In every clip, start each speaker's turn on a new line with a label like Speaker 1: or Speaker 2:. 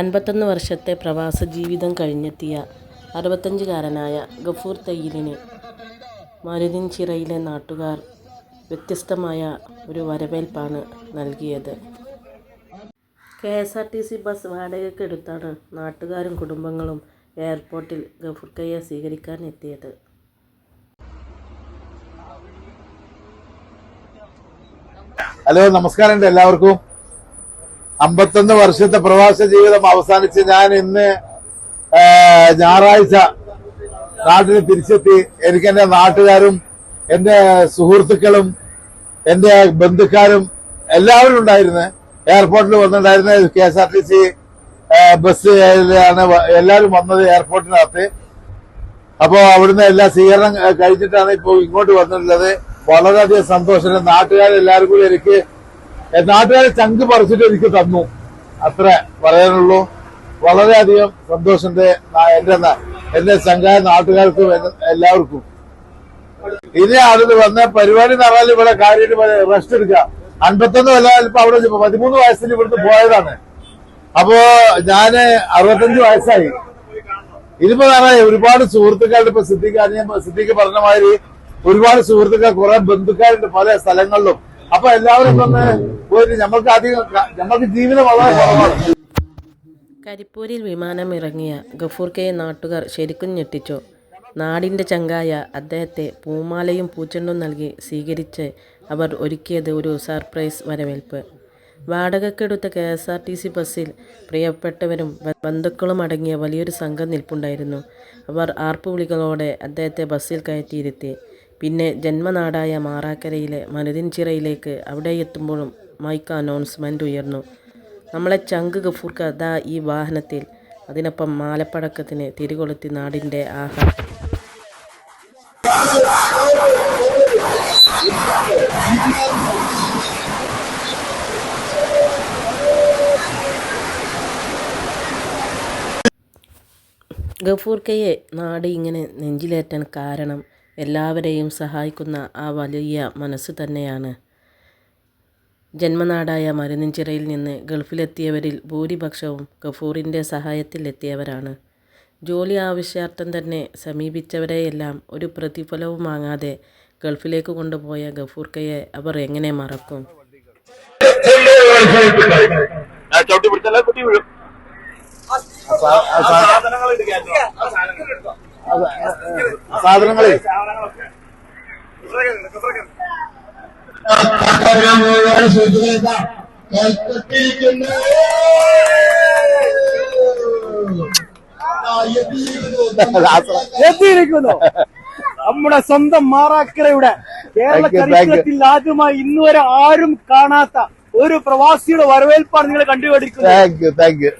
Speaker 1: അൻപത്തൊന്ന് വർഷത്തെ പ്രവാസ ജീവിതം കഴിഞ്ഞെത്തിയ അറുപത്തഞ്ചുകാരനായ ഗഫൂർ തയ്യിലിന് മരുതിൻചിറയിലെ നാട്ടുകാർ വ്യത്യസ്തമായ ഒരു വരവേൽപ്പാണ് നൽകിയത്. K S R T C bus വാടകയ്ക്കെടുത്താണ് നാട്ടുകാരും കുടുംബങ്ങളും എയർപോർട്ടിൽ ഗഫൂർക്കയെ സ്വീകരിക്കാൻ എത്തിയത്
Speaker 2: ഹലോ നമസ്കാരം എല്ലാവർക്കും. അമ്പത്തൊന്ന് വർഷത്തെ പ്രവാസ ജീവിതം അവസാനിച്ച് ഞാൻ ഇന്ന് ഞായറാഴ്ച നാട്ടിൽ തിരിച്ചെത്തി. എനിക്ക് എന്റെ നാട്ടുകാരും എന്റെ സുഹൃത്തുക്കളും എന്റെ ബന്ധുക്കാരും എല്ലാവരും ഉണ്ടായിരുന്നു. എയർപോർട്ടിൽ വന്നിട്ടുണ്ടായിരുന്ന K S R T C ബസ്സിലാണ് എല്ലാവരും വന്നത് എയർപോർട്ടിനകത്ത്. അപ്പോ അവിടുന്ന് എല്ലാ സ്വീകരണം കഴിഞ്ഞിട്ടാണ് ഇപ്പോൾ ഇങ്ങോട്ട് വന്നിട്ടുള്ളത്. വളരെയധികം സന്തോഷം. നാട്ടുകാരെല്ലാവരും കൂടി എനിക്ക് നാട്ടുകാരെ ചങ്ക് പറിച്ചിട്ട് എനിക്ക് തന്നു. അത്ര പറയാനുള്ളൂ. വളരെയധികം സന്തോഷന്റെ എന്റെ എന്റെ സംഘായ നാട്ടുകാർക്കും എല്ലാവർക്കും. ഇനി അടുത്ത് വന്ന പരിപാടി നടന്നാൽ ഇവിടെ കാര്യമായിട്ട് റെസ്റ്റ് എടുക്കുക. അൻപത്തൊന്ന് കൊല്ലം ഇപ്പൊ അവിടെ പതിമൂന്ന് വയസ്സിൽ ഇവിടുന്ന് പോയതാണ്. അപ്പോ ഞാൻ അറുപത്തഞ്ച് വയസ്സായി. ഇതിപ്പോ നാളെ ഒരുപാട് സുഹൃത്തുക്കളുടെ ഇപ്പൊ അനിയൻ സിദ്ദിഖ് പറഞ്ഞ മാതിരി ഒരുപാട് സുഹൃത്തുക്കൾ കുറെ ബന്ധുക്കാരുണ്ട് പല സ്ഥലങ്ങളിലും. അപ്പൊ എല്ലാവരും ഒന്ന് പോയിട്ട് ഞമ്മക്ക് അധികം ഞമ്മക്ക് ജീവിതം വളരെ കുറവാണ്.
Speaker 1: കരിപ്പൂരിൽ വിമാനം ഇറങ്ങിയ ഗഫൂർ കെ നാട്ടുകാർ ശരിക്കും ഞെട്ടിച്ചു. നാടിന്റെ ചങ്കായ അദ്ദേഹത്തെ പൂമാലയും പൂച്ചെണ്ടും നൽകി സ്വീകരിച്ച് അവർ ഒരുക്കിയത് ഒരു സർപ്രൈസ് വരവേൽപ്പ്. വാടകയ്ക്കെടുത്ത K S R T C ബസ്സിൽ പ്രിയപ്പെട്ടവരും ബന്ധുക്കളും അടങ്ങിയ വലിയൊരു സംഘം നിൽപ്പുണ്ടായിരുന്നു. അവർ ആർപ്പുവിളികളോടെ അദ്ദേഹത്തെ ബസ്സിൽ കയറ്റിയിരുത്തി. പിന്നെ ജന്മനാടായ മാറാക്കരയിലെ മനുതിൻചിറയിലേക്ക് അവിടെ എത്തുമ്പോഴും മൈക്ക് അനൗൺസ്മെന്റ് ഉയർന്നു. നമ്മളെ ചങ്ക് ഗഫൂർക്ക് അതാ ഈ വാഹനത്തിൽ. അതിനൊപ്പം മാലപ്പടക്കത്തിന് തിരികൊളുത്തി നാടിന്റെ ആഹാരം. ഗഫൂർക്കയെ നാട് ഇങ്ങനെ നെഞ്ചിലേറ്റാൻ കാരണം എല്ലാവരെയും സഹായിക്കുന്ന ആ വലിയ മനസ്സ് തന്നെയാണ്. ജന്മനാടായ മരുന്നിൻചിറയിൽ നിന്ന് ഗൾഫിലെത്തിയവരിൽ ഭൂരിപക്ഷവും ഗഫൂറിന്റെ സഹായത്തിലെത്തിയവരാണ്. ജോലി ആവശ്യാർത്ഥം തന്നെ സമീപിച്ചവരെയെല്ലാം ഒരു പ്രതിഫലവും വാങ്ങാതെ ഗൾഫിലേക്ക് കൊണ്ടുപോയ ഗഫൂർക്കയെ അവർ എങ്ങനെ മറക്കും?
Speaker 3: ചവിട്ടി പിടിച്ചാലേ കുട്ടി വീഴും.
Speaker 2: സാധനങ്ങളെ.
Speaker 4: എത്തിയിരിക്കുന്നു. നമ്മുടെ സ്വന്തം മാറാക്കരയുടെ കേരള. ചരിത്രത്തിൽ ആദ്യമായി ഇന്നുവരെ ആരും കാണാത്ത ഒരു പ്രവാസിയുടെ വരവേൽപ്പാണ് നിങ്ങൾ കണ്ടുപിടിക്കുന്നത്.
Speaker 2: Thank you thank you.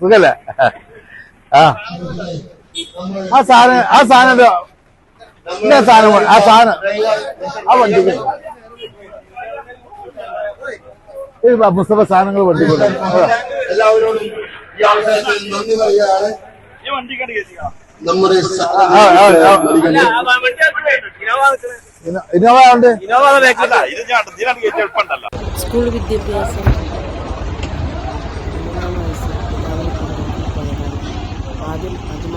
Speaker 2: സുഖല്ലേ? ആ. ആ സാധനം ആ സാധനം. ഇന്ന സാധനം ആ സാധനം. ആ വണ്ടിക്ക് മുസ്തഫ സാധനങ്ങൾ വണ്ടി
Speaker 5: എല്ലാവരോടും ഈ അവസരത്തിൽ നന്ദി പറയുകയാണ്
Speaker 3: കണ്ട്
Speaker 5: നമ്മുടെ
Speaker 2: ഇന്നോവ ഉണ്ട്.
Speaker 1: സ്കൂൾ വിദ്യാഭ്യാസം മൂന്നാം വയസ്സിൽ പിതാവിനെ കൊണ്ടുപോയി പോയതാണ്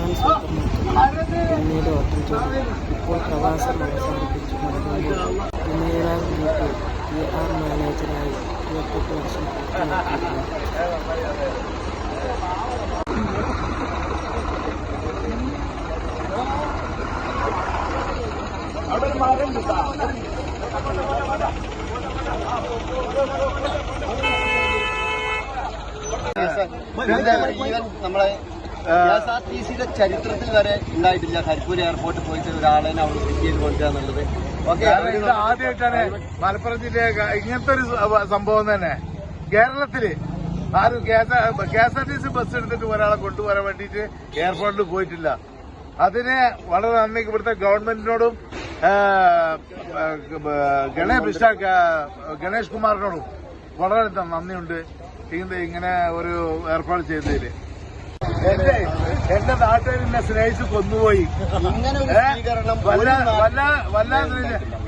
Speaker 1: അജ്മാൻ സൂപ്പർ മാർക്കറ്റ് പിന്നീട് ഓപ്പൺ ചെയ്തു ഇപ്പോൾ പ്രവാസം അവസാനിപ്പിച്ചു മടങ്ങുമ്പോൾ പിന്നീട് ഗ്രൂപ്പിൽ പി ആർ മാനേജറായി ഇരുപത്തെട്ട് വർഷം പൂർത്തിയാക്കിയിരുന്നു
Speaker 5: ഇതിന്റെ ഈവൻ നമ്മളെ ആർ ടി സിയുടെ ചരിത്രത്തിൽ വരെ ഉണ്ടായിട്ടില്ല. കരിപ്പൂർ എയർപോർട്ടിൽ പോയിട്ട് ഒരാളെ അവിടെ പിക്ക് ചെയ്ത് കൊണ്ടുവരിക എന്നുള്ളത്. ഓക്കെ
Speaker 2: ഇത് ആദ്യമായിട്ടാണ് മലപ്പുറം ജില്ലയെ ഇങ്ങനത്തെ ഒരു സംഭവം തന്നെ. കേരളത്തിൽ ആരും K S R T C bus എടുത്തിട്ട് ഒരാളെ കൊണ്ടുപോകാൻ വേണ്ടിയിട്ട് എയർപോർട്ടിൽ പോയിട്ടില്ല. അതിനെ വളരെ നന്ദി. ഇവിടുത്തെ ഗവൺമെന്റിനോടും ഗണേഷ് ഗണേഷ് കുമാറിനോടും വളരെ നന്ദിയുണ്ട്. ഇങ്ങനെ ഒരു ഏർപ്പാട് ചെയ്തതിൽ? എന്റെ എന്റെ നാട്ടുകാർ എന്നെ സ്നേഹിച്ച് കൊന്നുപോയി. വല്ലാതെ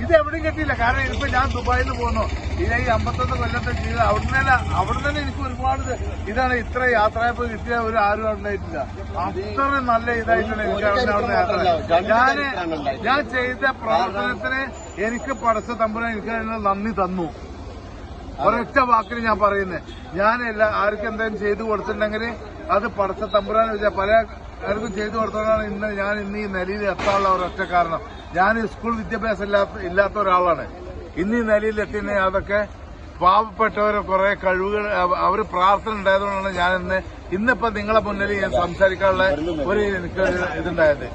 Speaker 2: ഇത്
Speaker 6: എവിടെയും കിട്ടിയില്ല. കാരണം ഇപ്പൊ ഞാൻ ദുബായിൽ പോന്നു. ഇത് ഈ അമ്പത്തൊന്ന് കൊല്ലത്തെ ജീവിതം അവിടുന്ന് അവിടെ തന്നെ എനിക്ക് ഒരുപാട് ഇത് ഇതാണ് ഇത്ര യാത്രയപ്പ് കിട്ടിയ ഒരു ആരും ഉണ്ടായിട്ടില്ല. അത്ര നല്ല ഇതായിട്ടാണ് എനിക്ക് അവിടെ അവിടെ യാത്ര. ഞാൻ ഞാൻ ചെയ്ത പ്രവർത്തനത്തിന് എനിക്ക് പടച്ച തമ്പുരാൻ എനിക്ക് നന്ദി തന്നു. ഒരൊറ്റ വാക്കിൽ ഞാൻ പറയുന്നത് ഞാൻ എല്ലാ ആർക്കെന്തെങ്കിലും ചെയ്തു കൊടുത്തിട്ടുണ്ടെങ്കിൽ അത് പടച്ച തമ്പുരാൻ വെച്ചാൽ പല ആർക്കും ചെയ്തു കൊടുത്തതാണ് ഇന്ന് ഞാൻ ഇന്ന് ഈ നിലയിൽ എത്താനുള്ള ഒരൊറ്റ കാരണം. ഞാൻ സ്കൂൾ വിദ്യാഭ്യാസം ഇല്ലാത്ത ഇല്ലാത്ത ഒരാളാണ്. ഇന്ന് ഈ നിലയിൽ എത്തിയ അതൊക്കെ പാവപ്പെട്ടവരെ കുറെ കഴിവുകൾ അവർ പ്രാർത്ഥന ഉണ്ടായതുകൊണ്ടാണ് ഞാൻ ഇന്ന് ഇന്നിപ്പോ നിങ്ങളെ മുന്നിൽ ഞാൻ സംസാരിക്കാനുള്ള ഒരു എനിക്ക് ഇതുണ്ടായത്.